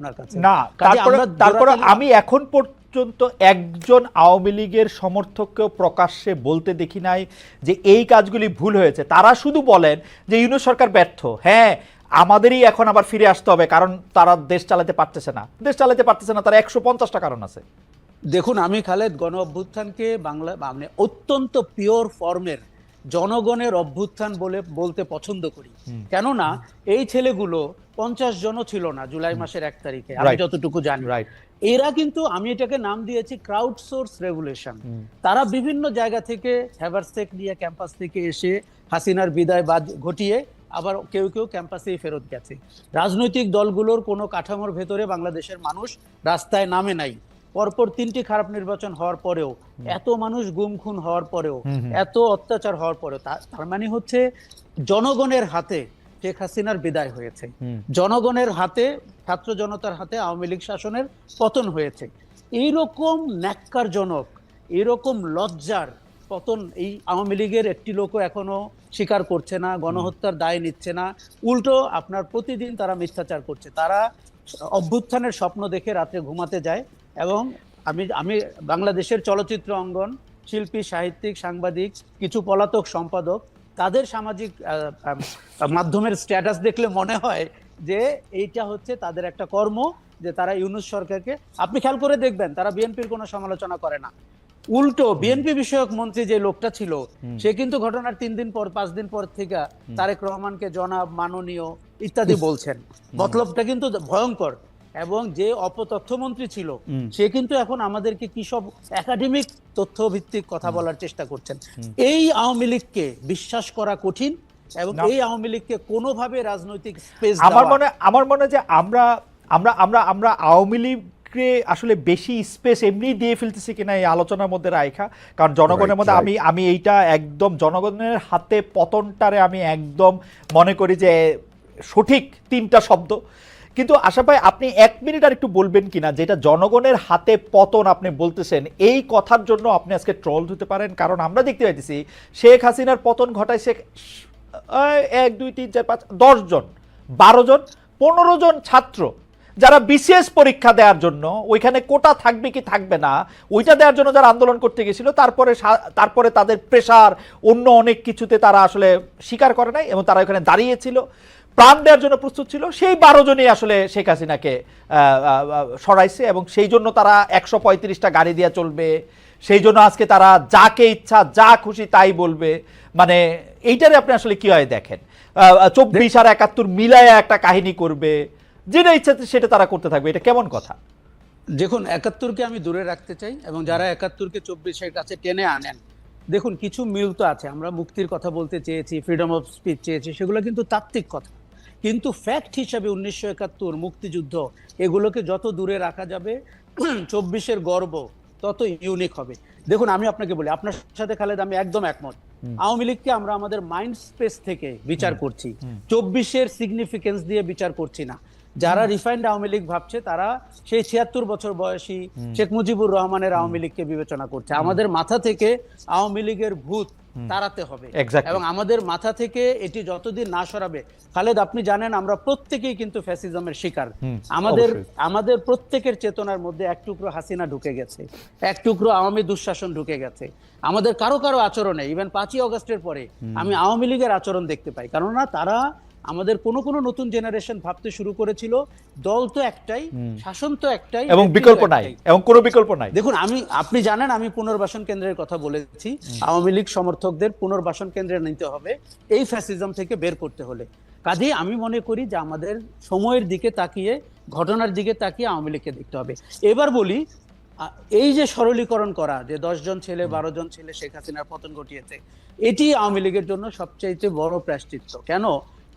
আপনার কাছে? না তারপরে তারপরে আমি এখন পর্যন্ত একজন আওয়ামী লীগের সমর্থককেও প্রকাশ্যে বলতে দেখি নাই যে এই কাজগুলি ভুল হয়েছে। তারা শুধু বলেন যে ইউনুস সরকার ব্যর্থ। হ্যাঁ আমাদেরই এখন আবার ফিরে আসতে হবে কারণ তারা দেশ চালাতে পারতেছে না। দেশ চালাতে পারতেছে না তারা একশো পঞ্চাশটা কারণ আছে। দেখুন আমি খালেদ গণ অভ্যুত্থানকে বাংলা মানে অত্যন্ত পিওর ফর্মের জনগণের অভ্যুত্থান বলে বলতে পছন্দ করি। কেননা এই ছেলেগুলো পঞ্চাশ জনও ছিল না জুলাই মাসের এক তারিখে আমি যতটুকু জানি। এরা কিন্তু আমি এটাকে নাম দিয়েছি ক্রাউড সোর্স রেগুলেশন তারা বিভিন্ন জায়গা থেকে হ্যাভারসেক নিয়ে ক্যাম্পাস থেকে এসে হাসিনার বিদায় বাদ ঘটিয়ে আবার কেউ কেউ ক্যাম্পাসেই ফেরত গেছে। রাজনৈতিক দলগুলোর কোনো কাঠামোর ভেতরে বাংলাদেশের মানুষ রাস্তায় নামে নাই। পরপর তিনটি খারাপ নির্বাচন হওয়ার পরেও এত মানুষ গুম খুন হওয়ার পরেও এত অত্যাচার হওয়ার পরেও তার মানে হচ্ছে জনগণের হাতে শেখ হাসিনার বিদায় হয়েছে। জনগণের হাতে ছাত্র জনতার হাতে আওয়ামী লীগ শাসনের পতন হয়েছে। এইরকম ন্যাক্কারজনক এরকম লজ্জার পতন এই আওয়ামী লীগের একটি লোকও এখনও স্বীকার করছে না গণহত্যার দায় নিচ্ছে না। উল্টো আপনার প্রতিদিন তারা মিথ্যাচার করছে। তারা অভ্যুত্থানের স্বপ্ন দেখে রাত্রে ঘুমাতে যায়। এবং আমি আমি বাংলাদেশের চলচ্চিত্র অঙ্গন শিল্পী সাহিত্যিক সাংবাদিক কিছু পলাতক সম্পাদক তাদের সামাজিক মাধ্যমের স্ট্যাটাস দেখলে মনে হয় যে এইটা হচ্ছে তাদের একটা কর্ম যে তারা ইউনুস সরকারকে আপনি খেয়াল করে দেখবেন তারা বিএনপির কোনো সমালোচনা করে না। উল্টো বিএনপি বিষয়ক মন্ত্রী যে লোকটা ছিল সে কিন্তু ঘটনার তিন দিন পর পাঁচ দিন পর থেকে তারেক রহমানকে জনাব মাননীয় ইত্যাদি বলছেন। মতলবটা কিন্তু ভয়ঙ্কর। এবং যে অপতথ্যমন্ত্রী ছিল সে কিন্তু এখন আমাদেরকে কি সব একাডেমিক তথ্য ভিত্তিক কথা বলার চেষ্টা করছেন। এই আওয়ামী লীগকে বিশ্বাস করা কঠিন এবং এই আওয়ামী লীগকে কোনোভাবে রাজনৈতিক স্পেস আমার মনে আমার মনে যে আমরা আমরা আমরা আমরা আওয়ামী লীগকে আসলে বেশি স্পেস এমনি দিয়ে ফেলতেছি কিনা এই আলোচনার মধ্যে রাইখা। কারণ জনগণের মধ্যে আমি আমি এইটা একদম জনগণের হাতে পতনটারে আমি একদম মনে করি যে সঠিক তিনটা শব্দ। কিন্তু আশা ভাই, আপনি এক মিনিট আর একটু বলবেন কিনা, যেটা জনগণের হাতে পতন আপনি বলতেছেন, এই কথার জন্য আপনি আজকে ট্রল হতে পারেন? কারণ আমরা দেখতে পাইতেছি, শেখ হাসিনার পতন ঘটায় শেখ এক, দুই, তিন, চার, পাঁচ, দশ জন, বারো জন, পনেরো জন ছাত্র, যারা বিশেষ পরীক্ষা দেওয়ার জন্য, ওইখানে কোটা থাকবে কি থাকবে না, ওইটা দেওয়ার জন্য যারা আন্দোলন করতে গেছিল, তারপরে তারপরে তাদের প্রেশার অন্য অনেক কিছুতে তারা আসলে স্বীকার করে নাই এবং তারা ওখানে দাঁড়িয়েছিল। প্রাণ দেওয়ার জন্য প্রস্তুত ছিল। সেই বারো জনই আসলে শেখ হাসিনাকে সরাইছে এবং সেই জন্য তারা একশো পঁয়ত্রিশটা গাড়ি দিয়ে চলবে। সেই জন্য আজকে তারা যাকে ইচ্ছা, যা খুশি তাই বলবে। মানে এইটারে আপনি আসলে কি হয় দেখেন? চব্বিশ আর একাত্তর মিলায় একটা কাহিনী করবে। যেটা ইচ্ছা সেটা তারা করতে থাকবে। এটা কেমন কথা? দেখুন, একাত্তরকে আমি দূরে রাখতে চাই এবং যারা একাত্তরকে চব্বিশের কাছে টেনে আনেন। দেখুন, কিছু মিল তো আছে। আমরা মুক্তির কথা বলতে চেয়েছি ফ্রিডম অফ স্পিচ চেয়েছি, সেগুলো কিন্তু তাত্ত্বিক কথা। কিন্তু ফ্যাক্ট হিসাবে উনিশশো একাত্তর মুক্তিযুদ্ধ এগুলোকে যত দূরে রাখা যাবে চব্বিশের গর্ব তত ইউনিক হবে। দেখুন আমি আপনাকে বলি আপনার সাথে খালেদ আমি একদম একমত। আওয়ামী লীগকে আমরা আমাদের মাইন্ড স্পেস থেকে বিচার করছি। চব্বিশের সিগনিফিকেন্স দিয়ে বিচার করছি না। যারা রিফাইন্ড আওয়ামী লীগ ভাবছে তারা সেই ছিয়াত্তর বছর বয়সী শেখ মুজিবুর রহমানের আওয়ামী লীগকে বিবেচনা করছে। আমাদের মাথা থেকে আওয়ামী লীগের ভূত তাড়াতে হবে। এবং আমাদের মাথা থেকে এটি যতদিন না সরাবে খালেদ আপনি জানেন আমরা প্রত্যেকেই কিন্তু ফ্যাসিজমের শিকার। আমাদের আমাদের প্রত্যেকের চেতনার মধ্যে এক টুকরো হাসিনা ঢুকে গেছে এক টুকরো আওয়ামী দুঃশাসন ঢুকে গেছে। আমাদের কারও কারও আচরণে ইভেন পাঁচই অগস্টের পরে আমি আওয়ামী লীগের আচরণ দেখতে পাই। কেননা তারা আমাদের কোন কোন নতুন জেনারেশন ভাবতে শুরু করেছিল দল তো একটাই শাসন তো একটাই এবং বিকল্প নাই এবং কোনো বিকল্প নাই। দেখুন আমি আপনি জানেন আমি পুনর্বাসন কেন্দ্রের কথা বলেছি। আওয়ামী লীগ সমর্থকদের পুনর্বাসন কেন্দ্রে নিতে হবে এই ফ্যাসিজম থেকে বের করতে হলে। কাজেই আমি মনে করি যে আমাদের সময়ের দিকে তাকিয়ে ঘটনার দিকে তাকিয়ে আওয়ামী লীগকে দেখতে হবে। এবার বলি এই যে সরলীকরণ করা যে দশ জন ছেলে বারো জন ছেলে শেখ হাসিনার পতন ঘটিয়েছে এটি আওয়ামী লীগের জন্য সবচাইতে বড় প্রায়শ্চিত্ত। কেন?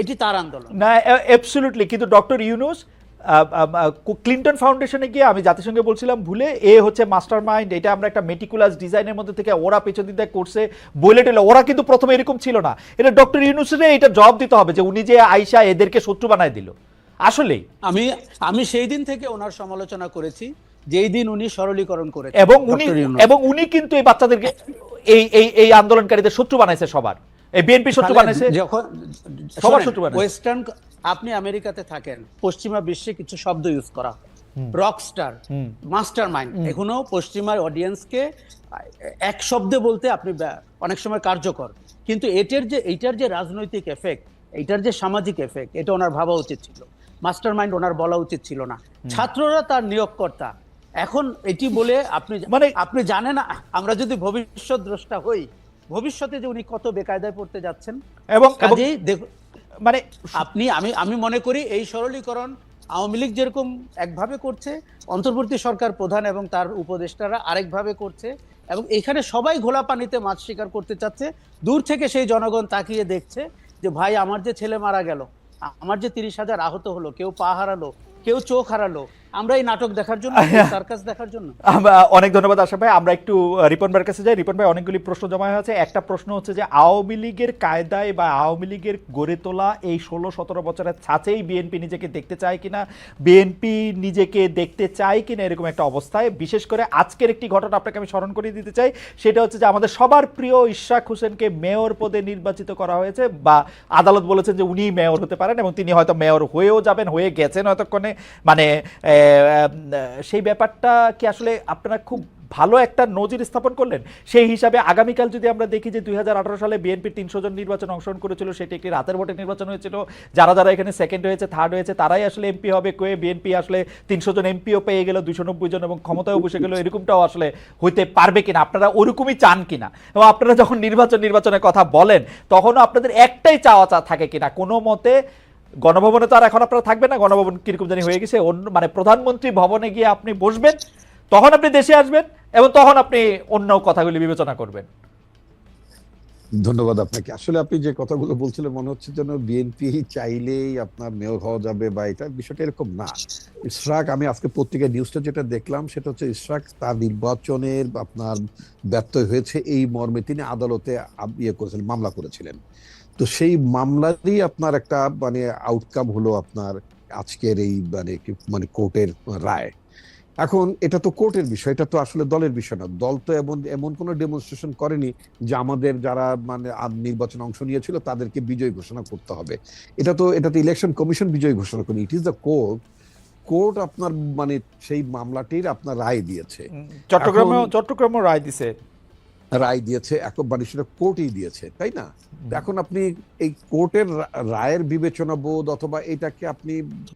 এটি তার আন্দোলন। না অ্যাবসলিউটলি কিন্তু ডক্টর ইউনুস ক্লিন্টন ফাউন্ডেশনে গিয়ে আমি জাতিসংঘে বলছিলাম ভুলে এ হচ্ছে মাস্টার মাইন্ড এটা আমরা একটা মেটিকুলাস ডিজাইনের মধ্যে থেকে ওরা পেছন দিতে করছে বলে টেলে ওরা কিন্তু প্রথমে এরকম ছিল না। এটা ডক্টর ইউনুসের এটা জবাব দিতে হবে যে উনি যে আইসা এদেরকে শত্রু বানায় দিল। আসলেই। আমি আমি সেই দিন থেকে ওনার সমালোচনা করেছি যেই দিন উনি সরলীকরণ করেছেন এবং উনি এবং উনি কিন্তু এই বাচ্চাদেরকে এই এই এই আন্দোলনকারীদের শত্রু বানাইছে সবার। এই বিএনপি শত্রু যখন সবার শত্রু। ওয়েস্টার্ন আপনি আমেরিকাতে থাকেন পশ্চিমা বিশ্বে কিছু শব্দ ইউজ করা। রকস্টার মাস্টার মাইন্ড এখনও পশ্চিমার অডিয়েন্সকে এক শব্দে বলতে আপনি অনেক সময় কার্যকর। কিন্তু এটার যে এইটার যে রাজনৈতিক এফেক্ট এইটার যে সামাজিক এফেক্ট এটা ওনার ভাবা উচিত ছিল। মাস্টার মাইন্ড ওনার বলা উচিত ছিল না। ছাত্ররা তার নিয়োগকর্তা। এখন এটি বলে আপনি মানে- আপনি জানেন আমরা যদি ভবিষ্যৎ দ্রষ্টা হই ভবিষ্যতে যে উনি কত বেকায়দায় পড়তে যাচ্ছেন। এবং মানে আপনি আমি আমি মনে করি এই সরলীকরণ আওয়ামী লীগ যেরকম একভাবে করছে অন্তর্বর্তী সরকার প্রধান এবং তার উপদেষ্টারা আরেকভাবে করছে এবং এখানে সবাই ঘোলা পানিতে মাছ শিকার করতে চাচ্ছে দূর থেকে সেই জনগণ তাকিয়ে দেখছে যে ভাই আমার যে ছেলে মারা গেল আমার যে তিরিশ হাজার আহত হলো কেউ পা হারালো কেউ চোখ হারালো আমরা এই নাটক দেখার জন্য সার্কাস দেখার জন্য। অনেক ধন্যবাদ আশা ভাই। আমরা একটু রিপন ভাইয়ের কাছে যাই। রিপন ভাই অনেকগুলি প্রশ্ন জমা হয়ে আছে একটা প্রশ্ন হচ্ছে যে আওয়ামী লীগের কায়দায় বা আওয়ামী লীগের গড়ে তোলা এই ষোলো সতেরো বছরের ছাঁচেই বিএনপি নিজেকে দেখতে চায় কিনা বিএনপি নিজেকে দেখতে চায় কিনা এরকম একটা অবস্থায়। বিশেষ করে আজকের একটি ঘটনা আপনাকে আমি স্মরণ করিয়ে দিতে চাই। সেটা হচ্ছে যে আমাদের সবার প্রিয় ইশরাক হোসেনকে মেয়র পদে নির্বাচিত করা হয়েছে বা আদালত বলেছেন যে উনি মেয়র হতে পারেন এবং তিনি হয়তো মেয়র হয়েও যাবেন হয়ে গেছেন হয়তক্ষণে মানে সেই ব্যাপারটা কি আসলে আপনারা খুব ভালো একটা নজির স্থাপন করলেন? সেই হিসাবে আগামীকাল যদি আমরা দেখি যে দু হাজার আঠেরো সালে বিএনপি তিনশো জন নির্বাচন অংশগ্রহণ করেছিল, সেটি একটি রাতের ভোটে নির্বাচন হয়েছিল। যারা যারা এখানে সেকেন্ড হয়েছে থার্ড হয়েছে, তারাই আসলে এমপি হবে। কয়ে বিএনপি আসলে তিনশো জন এমপিও পেয়ে গেল দুশো নব্বই জন এবং ক্ষমতায়ও বসে গেল। এরকমটাও আসলে হইতে পারবে কিনা? আপনারা ওরকমই চান কিনা? এবং আপনারা যখন নির্বাচন নির্বাচনের কথা বলেন, তখনও আপনাদের একটাই চাওয়া চা থাকে কিনা? কোনো মতে গণভবনে তো আর এখন আপনারা থাকবেন না, গণভবন কীরকম জানি হয়ে গেছে। অন্য মানে প্রধানমন্ত্রী ভবনে গিয়ে আপনি বসবেন, তখন আপনি দেশে আসবেন এবং তখন আপনি অন্য কথাগুলি বিবেচনা করবেন। ধন্যবাদ আপনাকে। আসলে আপনি যে কথাগুলো বলছিলেন, মনে হচ্ছে যেন বিএনপি চাইলেই আপনার মেয়র হওয়া যাবে বা এটা বিষয়টা এরকম না। ইশরাক, আমি আজকে পত্রিকায় নিউজটা যেটা দেখলাম, সেটা হচ্ছে ইশরাক, তার নির্বাচনের আপনার ব্যর্থ হয়েছে এই মর্মে তিনি আদালতে ইয়ে করেছিলেন, মামলা করেছিলেন। তো সেই মামলারই আপনার একটা মানে আউটকাম হলো আপনার আজকের এই মানে মানে কোর্টের রায়। এখন এটা তো কোর্টের বিষয় এটা তো আসলে দলের বিষয় না। দল তো এমন এমন কোনো ডেমনস্ট্রেশন করেনি যে আমাদের যারা মানে নির্বাচন অংশ নিয়েছিল তাদেরকে বিজয় ঘোষণা করতে হবে। এটা তো এটা তো ইলেকশন কমিশন বিজয় ঘোষণা করেনি। It is the court court আপনার মানে সেই মামলাটির আপনার রায় দিয়েছে। চট্টগ্রামে এখন- চট্টগ্রামে রায় দিছে। রায় দিয়েছে এখন মানে সেটা কোর্টই দিয়েছে তাই না? এখন আপনি এই কোর্টের রায়ের বিবেচনা বোধ অথবা এটাকে আপনি